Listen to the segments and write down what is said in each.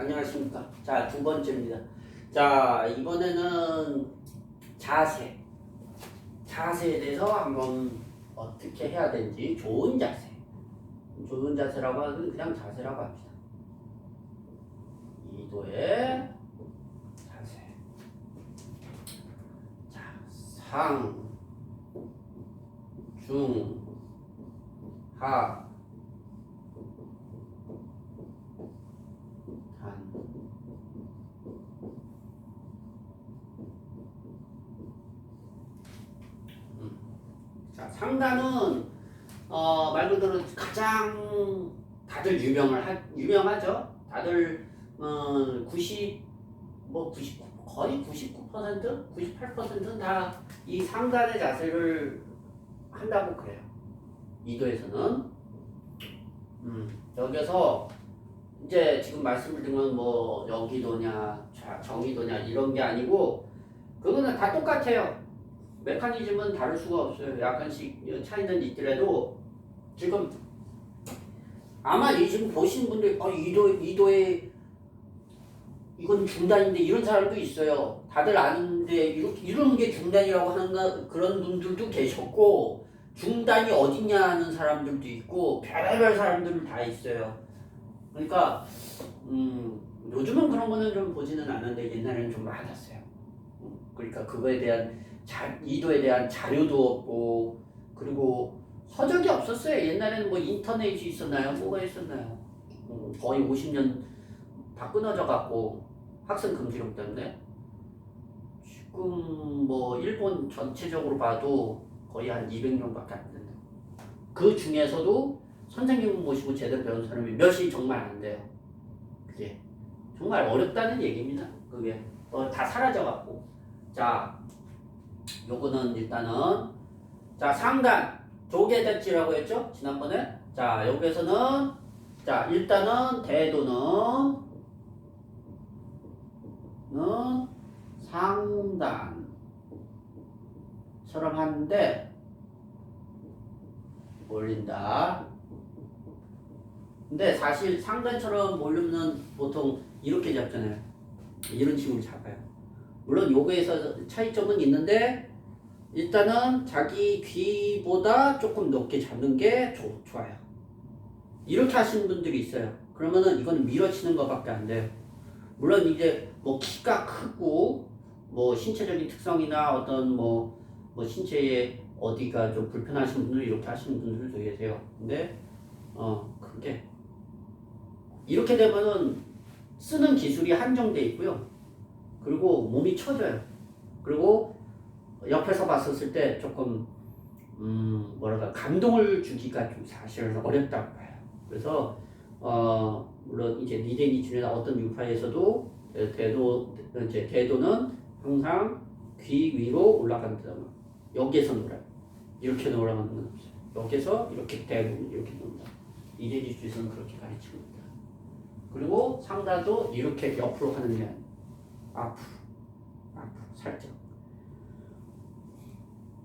안녕하십니까. 자, 두 번째입니다. 자, 이번에는 자세. 자세에 대해서 한번 어떻게 해야 되는지 좋은 자세. 좋은 자세라고 하면 그냥 자세라고 합시다. 이도의 자세. 자, 상, 중, 하, 단. 음. 자, 상단은 어, 말 그대로 가장 다들 유명을 하, 유명하죠. 다들 어, 90, 뭐 99, 거의 99%, 98%는 다 이 상단의 자세를 한다고 그래요. 이도에서는 음, 여기서 이제 지금 말씀을 드리면 뭐 여기도냐 자- 정의도냐 이런 게 아니고 그거는 다 똑같아요. 메커니즘은 다를 수가 없어요. 약간씩 차이는 있더라도 지금 아마 이 지금 보신 분들 어, 이도 이도에 이건 중단인데 이런 사람도 있어요. 다들 아는데 이렇게 이런 게 중단이라고 하는 가- 그런 분들도 계셨고 중단이 어디냐 하는 사람들도 있고 별별 사람들 다 있어요. 그러니까 음, 요즘은 그런 거는 좀 보지는 않는데 옛날에는 좀 많았어요. 음, 그러니까 그거에 대한 자, 이도에 대한 자료도 없고 그리고 서적이 없었어요. 옛날에는 뭐 인터넷이 있었나요? 뭐가 있었나요? 음, 거의 50년 다 끊어져 갖고 학생 금지령 때문에 지금 뭐 일본 전체적으로 봐도 거의 한 200명밖에 안 된다. 그 중에서도 선생님 모시고 제대로 배운 사람이 몇이 정말 안 돼요. 그게 정말 어렵다는 얘기입니다. 그게 어, 다 사라져 갖고 자 요거는 일단은 자 상단 조개대치라고 했죠 지난번에 자 여기에서는 자 일단은 대도는 는 상단처럼 하는데 올린다. 근데 사실 상단처럼 몰리면 보통 이렇게 잡잖아요. 이런 식으로 잡아요. 물론 요거에서 차이점은 있는데 일단은 자기 귀보다 조금 높게 잡는 게 좋, 좋아요. 이렇게 하시는 분들이 있어요. 그러면은 이거는 밀어치는 것밖에 안 돼요. 물론 이제 뭐 키가 크고 뭐 신체적인 특성이나 어떤 뭐, 뭐 신체에 어디가 좀 불편하신 분들 이렇게 하시는 분들도 계세요. 근데 어 그게 이렇게 되면은 쓰는 기술이 한정돼 있고요. 그리고 몸이 처져요. 그리고 옆에서 봤었을 때 조금 음 뭐랄까 감동을 주기가 좀 사실은 어렵다고 봐요. 그래서 어 물론 이제 니데 니춘이나 어떤 유파에서도 대도 이제 대도는 항상 귀 위로 올라간다. 여기에서 놀아요. 이렇게 올라가는 건 없어요. 여기서 이렇게 대고 이렇게 논다. 니데 니춘에서는 그렇게 가르칩니다. 그리고 상단도 이렇게 옆으로 하는 게 아니에요. 앞으로, 앞으로 살짝.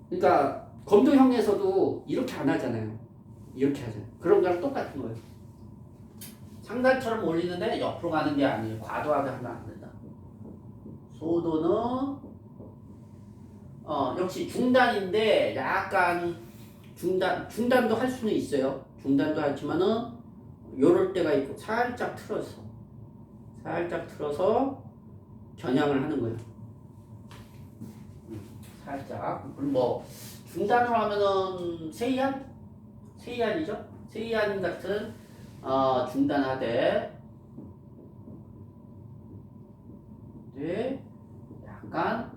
그러니까 검도형에서도 이렇게 안 하잖아요. 이렇게 하잖아요. 그런 거랑 똑같은 거예요. 상단처럼 올리는데 옆으로 가는 게 아니에요. 과도하게 하면 안 된다. 소도는 어 역시 중단인데 약간 중단 중단도 할 수는 있어요. 중단도 하지만은 요럴 때가 있고 살짝 틀어서 살짝 틀어서 겨냥을 하는 거예요. 음, 살짝 그럼 뭐 중단으로 하면은 세이안 세이안이죠. 세이안 같은 어, 중단하되 네, 약간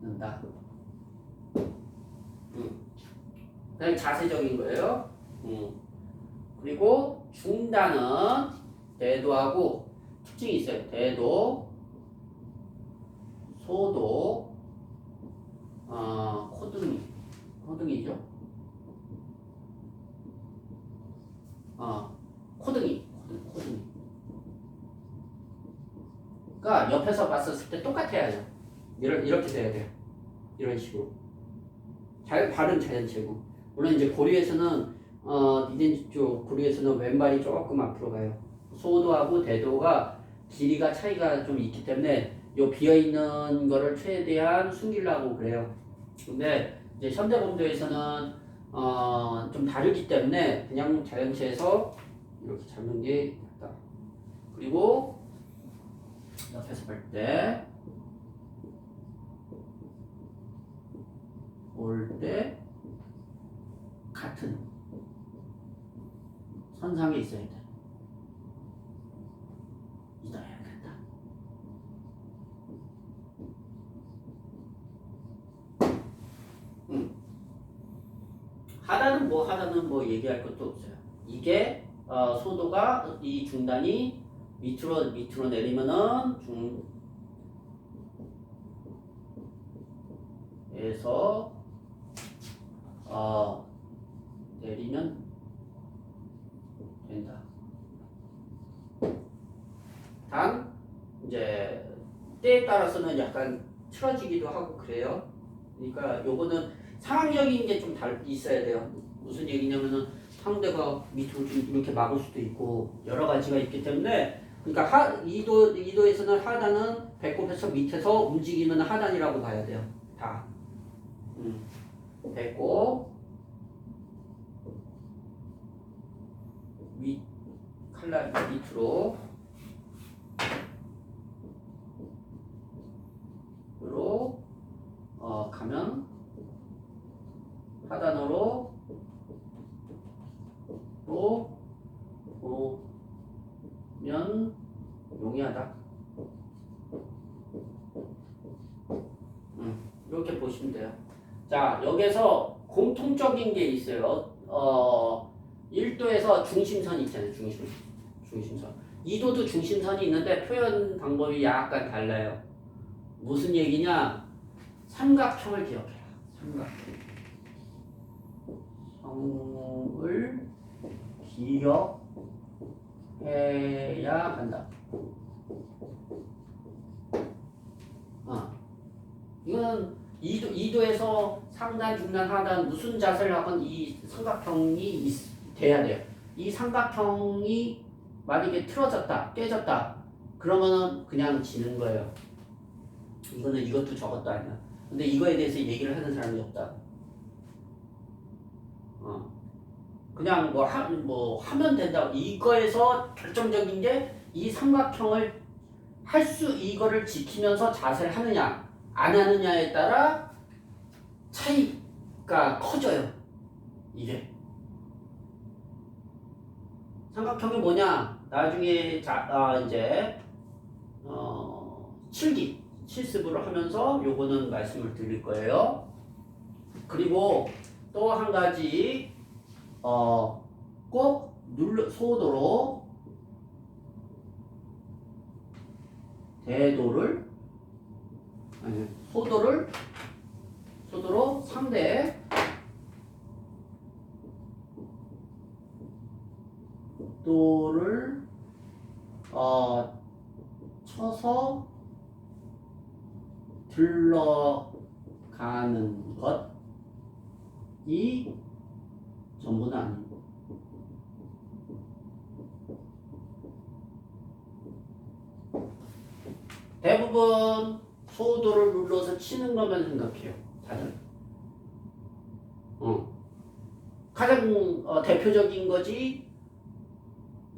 틀는다. 음. 그냥 자세적인 거예요. 음. 그리고 중단은 대도하고 특징이 있어요. 대도, 소도, 어, 코등이, 코등이죠. 어, 코등이, 코등이, 코등이. 그러니까 옆에서 봤었을 때 똑같아야죠. 이런 이렇게 돼야 돼요. 이런 식으로. 잘 발음 자연체고. 물론 이제 고려에서는 어, 니덴 쪽 구리에서는 왼발이 조금 앞으로 가요. 소도하고 대도가 길이가 차이가 좀 있기 때문에 요 비어 있는 거를 최대한 숨기려고 그래요. 근데 이제 현대범도에서는 어, 좀 다르기 때문에 그냥 자연체에서 이렇게 잡는 게 낫다. 그리고 옆에서 볼 때, 볼 때, 같은 선상에 있어야 돼. 음. 하다는 뭐 하다는 뭐 얘기할 것도 없어요. 이게 어, 소도가 이 중단이 밑으로 밑으로 내리면은 중 에서 어 내리면 된다. 단 이제 때에 따라서는 약간 틀어지기도 하고 그래요. 그러니까 요거는 상황적인 게좀 있어야 돼요. 무슨 얘기냐면은 상대가 밑으로 좀 이렇게 막을 수도 있고 여러 가지가 있기 때문에 그러니까 하, 이도 이도에서는 하단은 배꼽에서 밑에서 움직이면 하단이라고 봐야 돼요. 다. 음. 배꼽 밑 칼날 밑으로 으로 어, 가면 하단으로 로 오면 용이하다. 음, 이렇게 보시면 돼요. 자, 여기서 공통적인 게 있어요. 어, 1도에서 중심선이 있잖아요. 중심, 중심선. 2도도 중심선이 있는데 표현 방법이 약간 달라요. 무슨 얘기냐? 삼각형을 기억해라. 삼각형. 형을 기억해야 한다. 어. 이거는 2도, 2도에서 상단, 중단, 하단 무슨 자세를 하건 이 삼각형이 있- 돼야 돼요. 이 삼각형이 만약에 틀어졌다, 깨졌다, 그러면은 그냥 지는 거예요. 이거는 이것도 저것도 아니야. 근데 이거에 대해서 얘기를 하는 사람이 없다. 어. 그냥 뭐, 하, 뭐 하면 된다. 이거에서 결정적인 게 이 삼각형을 할 수 이거를 지키면서 자세를 하느냐 안 하느냐에 따라 차이가 커져요. 이게 삼각형이 뭐냐? 나중에 자, 아, 이제 어, 칠기 실습을 하면서 요거는 말씀을 드릴 거예요. 그리고 또 한 가지 어, 꼭 눌러 소도로 대도를 아니 소도를 소도로 상대 도를 어 쳐서 들러가는 것이 전부는 아니고 대부분 소도를 눌러서 치는 것만 생각해요. 다들. 어. 가장 어, 대표적인 거지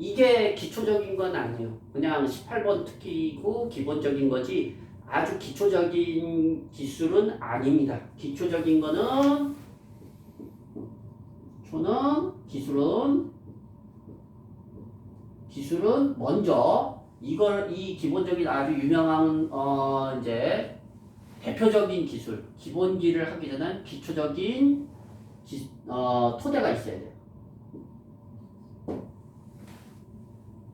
이게 기초적인 건 아니에요. 그냥 18번 특기고 기본적인 거지 아주 기초적인 기술은 아닙니다. 기초적인 거는 초는 기술은 기술은 먼저 이걸 이 기본적인 아주 유명한 어 이제 대표적인 기술 기본기를 하기 전에 기초적인 기, 어, 토대가 있어야 돼요.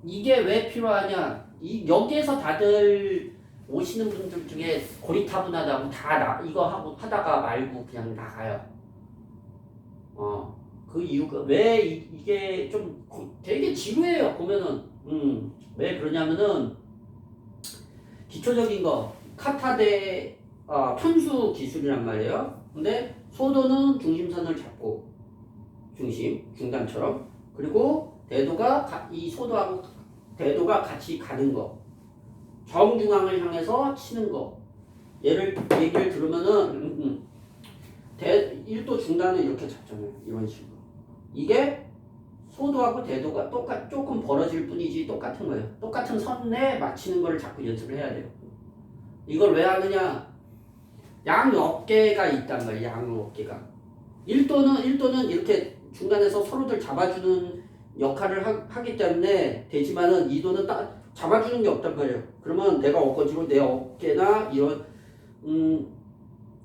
이게 왜 필요하냐? 이 여기에서 다들 오시는 분들 중에 고리타분하다고 다 나, 이거 하고 하다가 말고 그냥 나가요. 어, 그 이유가 왜 이, 이게 좀 고- 되게 지루해요. 보면은 음, 왜 그러냐면은 기초적인 거 카타데 어, 편수 기술이란 말이에요. 근데 소도는 중심선을 잡고 중심 중단처럼 그리고 대도가 가- 이 소도하고 대도가 같이 가는 거 정중앙을 향해서 치는 거. 얘를 얘기를 들으면은 음, 음. 대 1도 중단을 이렇게 잡잖아요 이런 식으로. 이게 소도하고 대도가 똑같 조금 벌어질 뿐이지 똑같은 거예요. 똑같은 선에 맞추는 걸 자꾸 연습을 해야 돼요. 이걸 왜 하느냐? 양 어깨가 있단 말이에요 양 어깨가. 1도는 1도는 이렇게 중간에서 서로들 잡아주는 역할을 하, 기 때문에 되지만은 2도는 딱 잡아주는 게 없단 말이에요. 그러면 내가 엎어지고 내 어깨나 이런 음,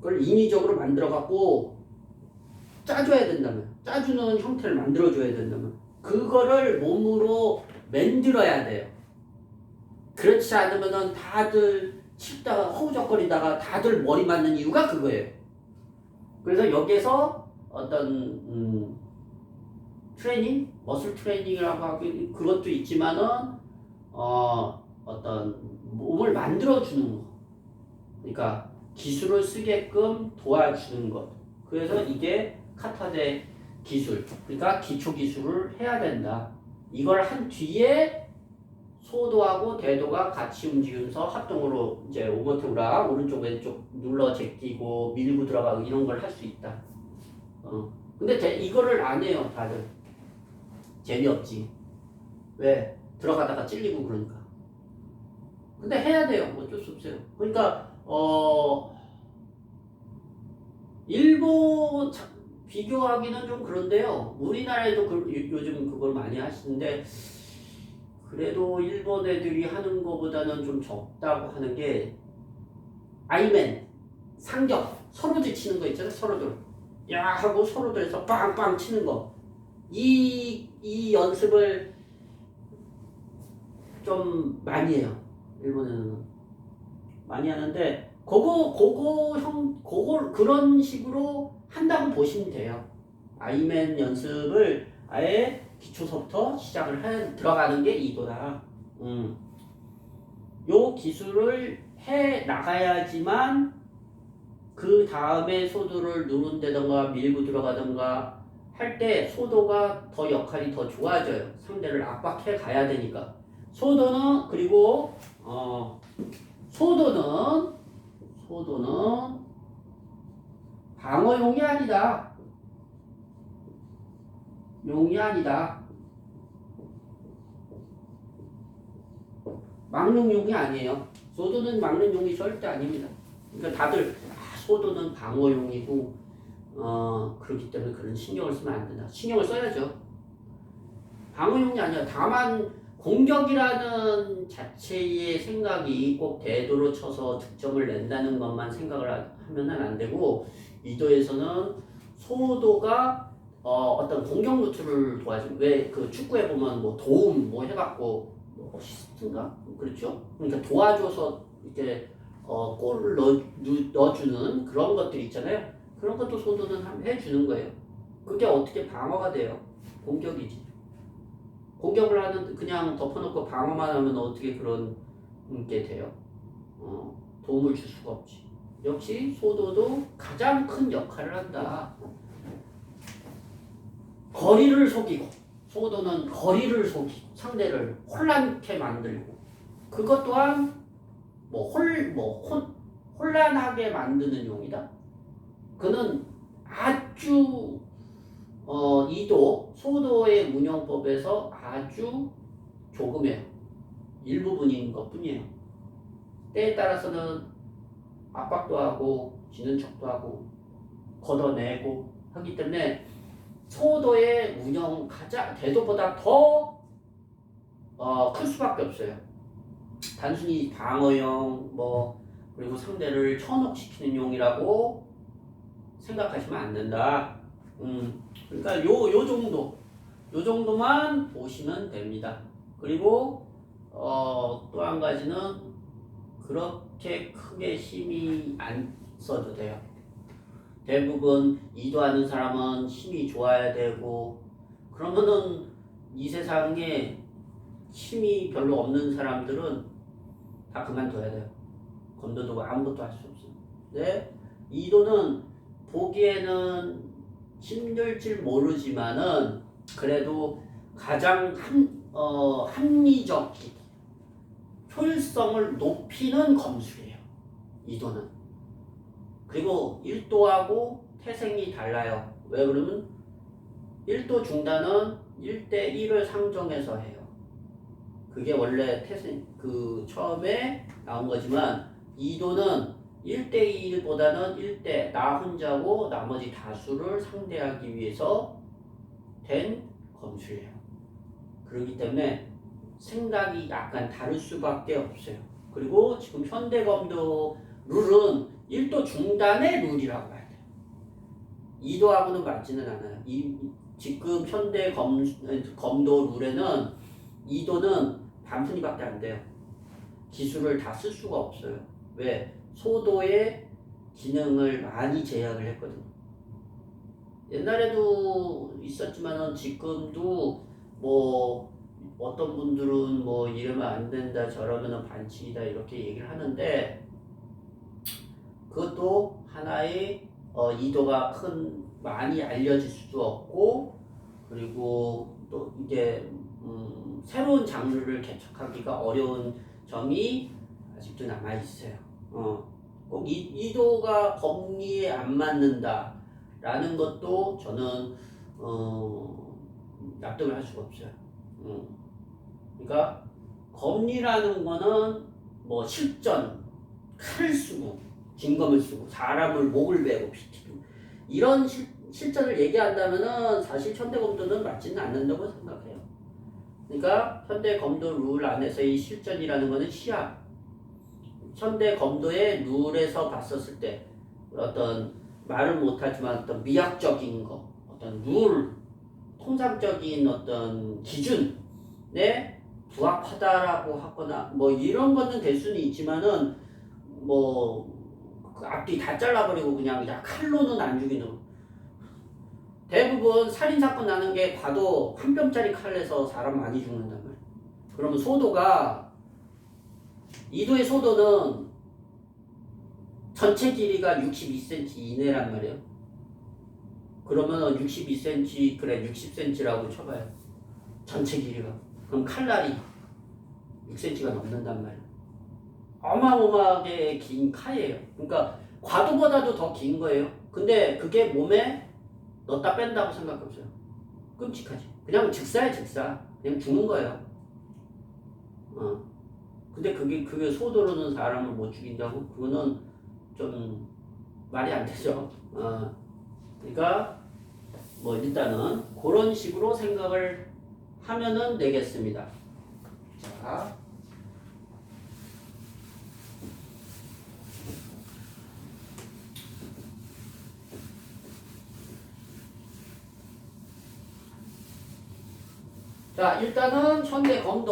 걸 인위적으로 만들어 갖고 짜줘야 된다면 짜주는 형태를 만들어 줘야 된다면 그거를 몸으로 만들어야 돼요. 그렇지 않으면은 다들 치다가 허우적거리다가 다들 머리 맞는 이유가 그거예요. 그래서 여기에서 어떤 음, 트레이닝, 머슬 트레이닝이라고 하고 그것도 있지만은 어, 어떤 몸을 만들어 주는 거. 그러니까 기술을 쓰게끔 도와주는 것. 그래서 이게 카타데 기술. 그러니까 기초 기술을 해야 된다. 이걸 한 뒤에 소도하고 대도가 같이 움직이면서 합동으로 이제 오버테우라 오른쪽 왼쪽 눌러 제끼고 밀고 들어가고 이런 걸 할 수 있다. 어. 근데 대- 이거를 안 해요 다들. 재미없지. 왜? 들어가다가 찔리고 그러니까. 근데 해야 돼요. 어쩔 수 없어요. 그러니까 어 일본 자- 비교하기는 좀 그런데요. 우리나라에도 그, 요- 요즘 그걸 많이 하시는데 그래도 일본 애들이 하는 것보다는 좀 적다고 하는 게 아이맨 상격 서로들 치는 거 있잖아요. 서로들 야 하고 서로들에서 빵빵 치는 거. 이, 이 연습을 좀 많이 해요. 일본에는. 많이 하는데, 그거, 그거, 형, 그걸 그런 식으로 한다고 보시면 돼요. 아이맨 연습을 아예 기초서부터 시작을 해, 들어가는 게 이거다. 음. 요 기술을 해 나가야지만 그 다음에 소도를 누른다던가 밀고 들어가던가 할 때 소도가 더 역할이 더 좋아져요. 상대를 압박해 가야 되니까. 소도는 그리고 어 소도는 소도는 방어용이 아니다. 용이 아니다. 막는 용이 아니에요. 소도는 막는 용이 절대 아닙니다. 그러니까 다들 아, 소도는 방어용이고 어 그렇기 때문에 그런 신경을 쓰면 안 된다. 신경을 써야죠. 방어용이 아니라 다만 공격이라는 자체의 생각이 꼭 대도로 쳐서 득점을 낸다는 것만 생각을 하- 하면은 안 되고 이도에서는 소도가 어, 어떤 공격 루트를 도와주는 왜그 축구에 보면 뭐 도움 뭐 해갖고 뭐 어시스트인가 그렇죠? 그러니까 도와줘서 이렇게 어, 골을 넣어주는 그런 것들 있잖아요. 그런 것도 소도는 함- 해주는 거예요. 그게 어떻게 방어가 돼요? 공격이지. 공격을 하는 그냥 덮어놓고 방어만 하면 어떻게 그런 게 돼요? 어, 도움을 줄 수가 없지. 역시 소도도 가장 큰 역할을 한다. 거리를 속이고 소도는 거리를 속이고 상대를 혼란케 만들고 그것 또한 뭐 홀뭐 혼란하게 만드는 용이다. 그는 아주 어, 이도 소도의 문형법에서 아주 조금이에요. 일부분인 것 뿐이에요. 때에 따라서는 압박도 하고 지는 척도 하고 걷어내고 하기 때문에 소도의 운영 가장 대도보다 더 어, 클 수밖에 없어요. 단순히 방어용 뭐 그리고 상대를 천혹시키는 용이라고 생각하시면 안 된다. 음, 그러니까 요, 요 정도, 요 정도만 보시면 됩니다. 그리고 어, 또 한 가지는 그렇게 크게 힘이 안 써도 돼요. 대부분 이도하는 사람은 힘이 좋아야 되고 그러면은 이 세상에 힘이 별로 없는 사람들은 다 그만둬야 돼요. 건너도 아무것도 할 수 없어요. 네? 이도는 보기에는 힘들지 모르지만은 그래도 가장 합, 어, 합리적 효율성을 높이는 검술이에요. 2도는. 그리고 1도하고 태생이 달라요. 왜 그러면 1도 중단은 1대 1을 상정해서 해요. 그게 원래 태생 그 처음에 나온 거지만 2도는 1대 1보다는 1대 나 혼자고 나머지 다수를 상대하기 위해서 된 검술이에요. 그렇기 때문에 생각이 약간 다를 수밖에 없어요. 그리고 지금 현대검도 룰은 1도 중단의 룰이라고 봐야 돼요. 2도하고는 맞지는 않아요. 이, 지금 현대 검, 검도 룰에는 2도는 반푼이밖에 안 돼요. 기술을 다 쓸 수가 없어요. 왜? 소도의 기능을 많이 제약을 했거든요. 옛날에도 있었지만은 지금도 뭐 어떤 분들은 뭐 이러면 안 된다 저러면 반칙이다 이렇게 얘기를 하는데 그것도 하나의 어, 이도가 큰 많이 알려질 수도 없고 그리고 또 이게 음, 새로운 장르를 개척하기가 어려운 점이 아직도 남아 있어요. 어, 꼭 이, 이도가 법리에 안 맞는다라는 것도 저는 어, 납득을 할 수가 없어요. 음. 그러니까 검리라는 거는 뭐 실전, 칼을 쓰고 진검을 쓰고 사람을 목을 베고 피티고 이런 실, 실전을 얘기한다면은 사실 현대 검도는 맞지는 않는다고 생각해요. 그러니까 현대 검도 룰 안에서의 실전이라는 거는 시합. 현대 검도의 룰에서 봤었을 때 어떤 말을 못하지만 어떤 미학적인 거, 어떤 룰, 통상적인 어떤 기준에 부합하다라고 하거나 뭐 이런 거는 될 수는 있지만은 뭐 그 앞뒤 다 잘라버리고 그냥 야 칼로는 안 죽이는 대부분 살인 사건 나는 게 봐도 한 뼘짜리 칼에서 사람 많이 죽는단 말이야. 그러면 소도가 이도의 소도는 전체 길이가 62cm 이내란 말이에요. 그러면 62cm 그래 60cm라고 쳐봐요. 전체 길이가. 그럼 칼날이 6cm가 넘는단 말이에요. 어마어마하게 긴 칼이에요. 그러니까 과도보다도 더 긴 거예요. 근데 그게 몸에 넣었다 뺀다고 생각해보세요. 끔찍하지. 그냥 즉사야 즉사. 그냥 죽는 거예요. 어. 근데 그게 그게 소도로는 사람을 못 죽인다고? 그거는 좀 말이 안 되죠. 어. 그러니까 뭐 일단은 그런 식으로 생각을 하면은 되겠습니다. 자. 자 일단은 현대 검도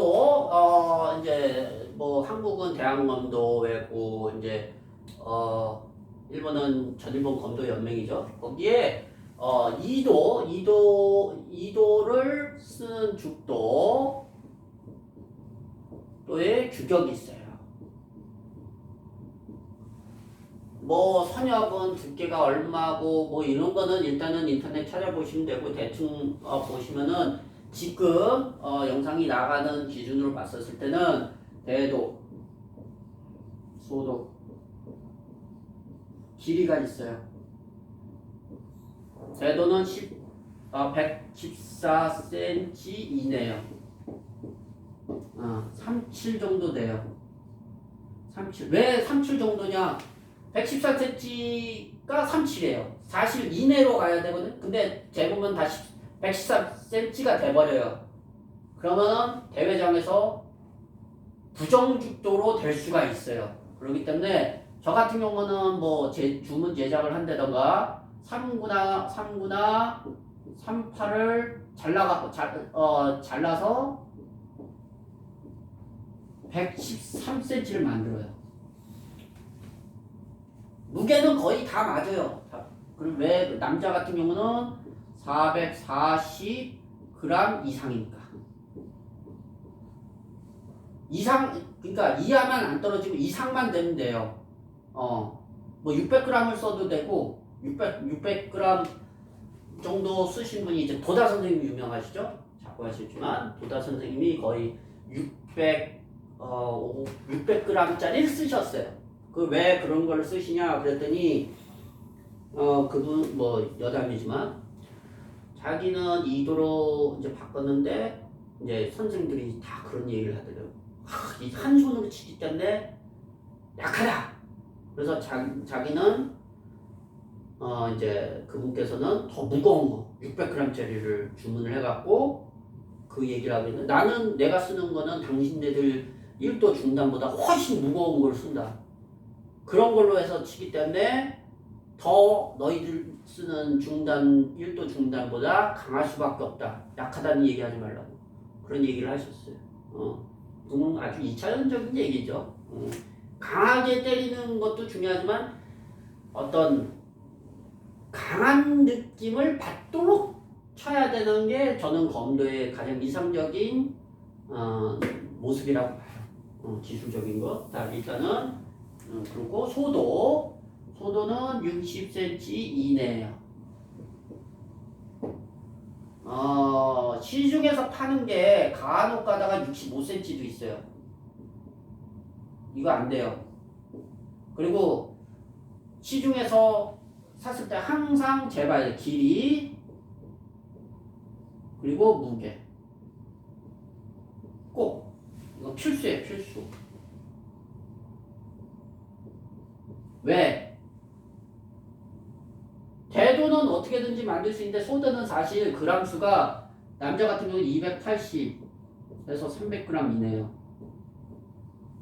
어 이제 뭐 한국은 대한검도회고 이제 어 일본은 전일본 검도 연맹이죠. 거기에 어 2도 2도 2도를 쓴 죽도 또의 규격이 있어요. 뭐 선역은 두께가 얼마고 뭐 이런 거는 일단은 인터넷 찾아보시면 되고 대충 어, 보시면은 지금 어, 영상이 나가는 기준으로 봤었을 때는 대도, 소도, 길이가 있어요. 대도는 10, 어, 114cm 이내요. 어, 37 정도 돼요. 37. 왜 37 정도냐? 114cm가 37이에요. 사실 이내로 가야 되거든. 근데 재보면 다시 113cm가 돼버려요. 그러면 대회장에서 부정죽도로 될 수가 있어요. 그렇기 때문에 저 같은 경우는 뭐 제, 주문 제작을 한다던가 3구나 3구나 38을 잘라가 잘, 어, 잘라서 113cm를 만들어요. 무게는 거의 다 맞아요. 그럼 왜 남자 같은 경우는 440g 이상이니까. 이상, 그러니까 이하만 안 떨어지고 이상만 되면 돼요. 어, 뭐 600g을 써도 되고, 600, 600g 정도 쓰신 분이 이제 도다 선생님 유명하시죠? 자꾸 하시지만 도다 선생님이 거의 600 어, 600g짜리를 쓰셨어요. 그 왜 그런 걸 쓰시냐 그랬더니 어 그분 뭐 여담이지만 자기는 2도로 이제 바꿨는데 이제 선생들이 다 그런 얘기를 하더라고요. 이한 손으로 치기 때문에 약하다. 그래서 자, 자기는 어 이제 그분께서는 더 무거운 거 600g짜리를 주문을 해갖고 그 얘기를 하고 있는데 나는 내가 쓰는 거는 당신네들 1도 중단보다 훨씬 무거운 걸 쓴다. 그런 걸로 해서 치기 때문에 더 너희들 쓰는 중단 1도 중단보다 강할 수밖에 없다. 약하다는 얘기하지 말라고 그런 얘기를 하셨어요. 어, 그건 아주 2차원적인 얘기죠. 어, 강하게 때리는 것도 중요하지만 어떤 강한 느낌을 받도록 쳐야 되는 게 저는 검도의 가장 이상적인 어, 모습이라고 봐요. 어, 기술적인 거. 자, 일단은 어, 그리고 소도 소도는 60cm 이내예요. 어, 시중에서 파는 게 간혹 가다가 65cm도 있어요. 이거 안 돼요. 그리고 시중에서 샀을 때 항상 돼. 길이 그리고 무게 꼭 이거 필수예요 필수 왜? 대도는 어떻게든지 만들 수 있는데 소드는 사실 그람 수가 남자 같은 경우는 280에서 300g 이네요.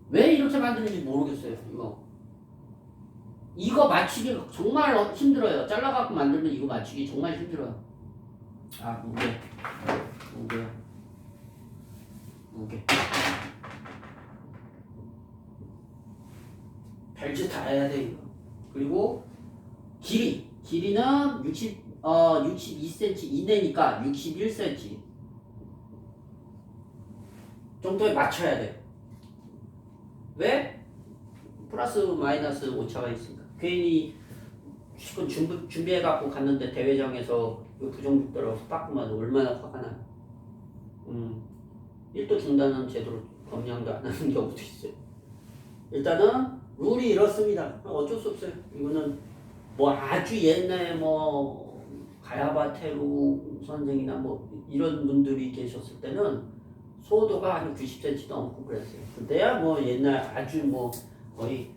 왜 이렇게 만드는지 모르겠어요 이거. 이거 맞추기 정말 어- 힘들어요. 잘라갖고 만들면 이거 맞추기 정말 힘들어요. 아 무게 무게 무게 별짓 다 해야 돼 이거. 그리고 길이. 길이는 60, 어, 62cm 이내니까 61cm 정도에 맞춰야 돼 왜? 플러스 마이너스 오차가 있으니까 괜히 실컷 준비, 준비해갖고 갔는데 대회장에서 그 부정부대로 빠꾸만 얼마나 화가 나. 음, 1도 중단은 제대로 검량도 안 하는 경우도 있어요. 일단은 룰이 이렇습니다. 어쩔 수 없어요. 이거는 뭐 아주 옛날에 뭐 가야바테루 선생이나 뭐 이런 분들이 계셨을 때는 소도가 한 90cm 넘고 그랬어요. 그때야 뭐 옛날 아주 뭐 거의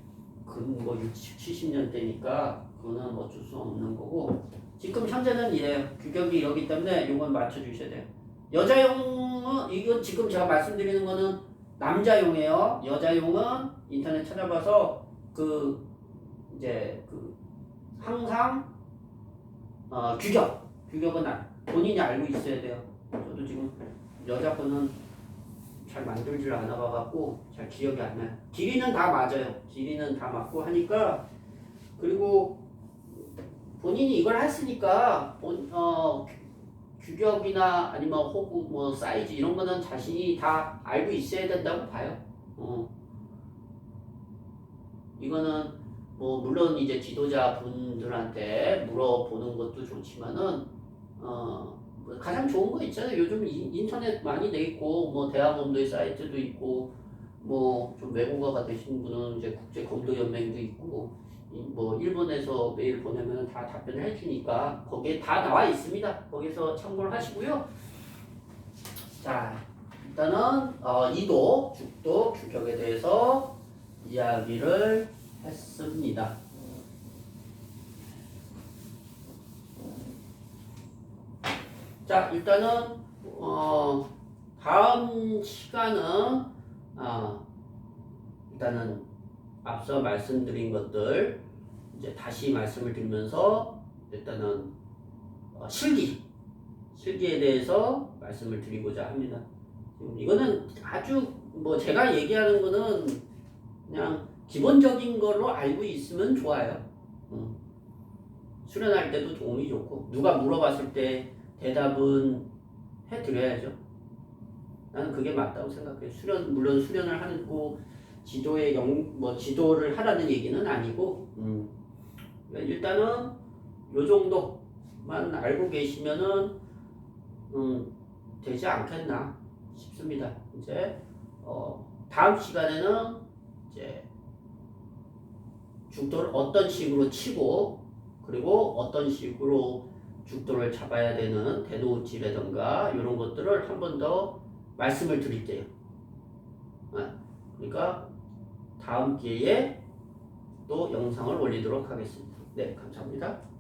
근뭐 60, 70년대니까 그거는 어쩔 수 없는 거고 지금 현재는 이래요. 규격이 이러기 때문에 이건 맞춰주셔야 돼요. 여자용은 이건 지금 제가 말씀드리는 거는 남자용이에요. 여자용은 인터넷 찾아봐서 그 이제 그 항상 어, 규격 규격은 아- 본인이 알고 있어야 돼요. 저도 지금 여자 거는 잘 만들질 않아 봐갖고 잘 기억이 안 나요. 길이는 다 맞아요. 길이는 다 맞고 하니까 그리고 본인이 이걸 했으니까 본, 어, 규- 규격이나 아니면 호구 뭐 사이즈 이런 거는 자신이 다 알고 있어야 된다고 봐요. 어. 이거는 뭐 물론 이제 지도자 분들한테 물어보는 것도 좋지만은 어, 뭐 가장 좋은 거 있잖아요. 요즘 인- 인터넷 많이 돼 있고 뭐 대학 검도의 사이트도 있고 뭐 좀 외국어가 되신 분은 이제 국제 검도 연맹도 있고 이- 뭐 일본에서 메일 보내면 다 답변을 해주니까 거기에 다 나와 있습니다. 거기서 참고를 하시고요. 자 일단은 어, 이도 죽도 규격에 대해서 이야기를 했습니다. 자 일단은 어, 다음 시간은 어, 일단은 앞서 말씀드린 것들 이제 다시 말씀을 드리면서 일단은 어, 실기 실기에 대해서 말씀을 드리고자 합니다. 이거는 아주 뭐 제가 얘기하는 거는 그냥 기본적인 걸로 알고 있으면 좋아요. 음. 수련할 때도 도움이 좋고 누가 물어봤을 때 대답은 해드려야죠. 나는 그게 맞다고 생각해요. 수련 물론 수련을 하고 지도의 영, 뭐 지도를 하라는 얘기는 아니고 음. 일단은 요 정도 정도만 알고 계시면은 음, 되지 않겠나 싶습니다. 이제 어, 다음 시간에는 이제 죽도를 어떤 식으로 치고 그리고 어떤 식으로 죽도를 잡아야 되는 대노집이라든가 이런 것들을 한 번 더 말씀을 드릴게요. 아, 그러니까 다음 기회에 또 영상을 올리도록 하겠습니다. 네, 감사합니다.